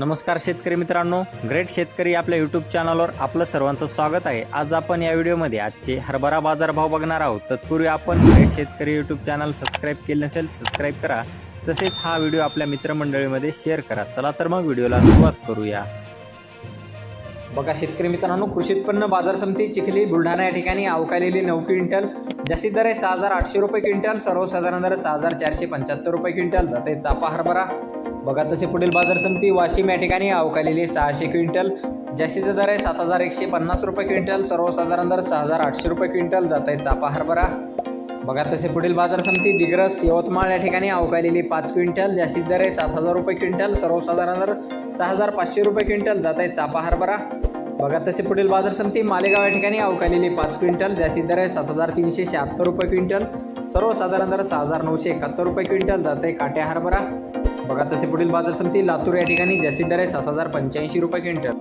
नमस्कार शेतकरी मित्रांनो ग्रेट शेतकरी आपल्या यूट्यूब चॅनलवर आपलं सर्वांचं स्वागत आहे. आज आपण या व्हिडिओमध्ये आजचे हरभरा बाजारभाव बघणार आहोत. तत्पूर्वी आपण ग्रेट शेतकरी यूट्यूब चॅनल सबस्क्राईब केले नसेल सबस्क्राईब करा. तसेच हा व्हिडिओ आपल्या मित्रमंडळीमध्ये शेअर करा. चला तर मग व्हिडिओला सुरुवात करूया. बघा शेतकरी मित्रांनो कृषी उत्पन्न बाजार समिती चिखली बुलढाणा या ठिकाणी अवकालेली नऊ क्विंटल जास्तीत दर आहे सहा हजार आठशे रुपये क्विंटल सर्वसाधारण दर सहा हजार चारशे पंच्याहत्तर रुपये क्विंटल. जाते चापा हरभरा. बघा तसे पुढील बाजार समिती वाशिम या ठिकाणी अवकालेली सहाशे क्विंटल जास्तीचा दर आहे सात हजार एकशे पन्नास रुपये क्विंटल सर्वसाधारण दर सहा हजार आठशे रुपये क्विंटल जात आहे चापा हरभरा. बघा तसे पुढील बाजार समिती दिग्रस यवतमाळ या ठिकाणी अवकालेली पाच क्विंटल जास्तीत दर आहे सात हजार रुपये क्विंटल सर्वसाधारण दर सहा हजार पाचशे रुपये क्विंटल जात आहे चापा हरभरा. बघा तसे पुढील बाजार समिती मालेगाव या ठिकाणी अवकालेली पाच क्विंटल जास्तीत दर आहे सात हजार तीनशे शहात्तर रुपये क्विंटल सर्वसाधारण दर सहा हजार नऊशे एकाहत्तर रुपये क्विंटल जात आहे काट्या हरभरा. बघा तसे पुढील बाजार समिती लातूर या ठिकाणी जास्तीत दर आहे सात हजार पंच्याऐंशी रुपये क्विंटल.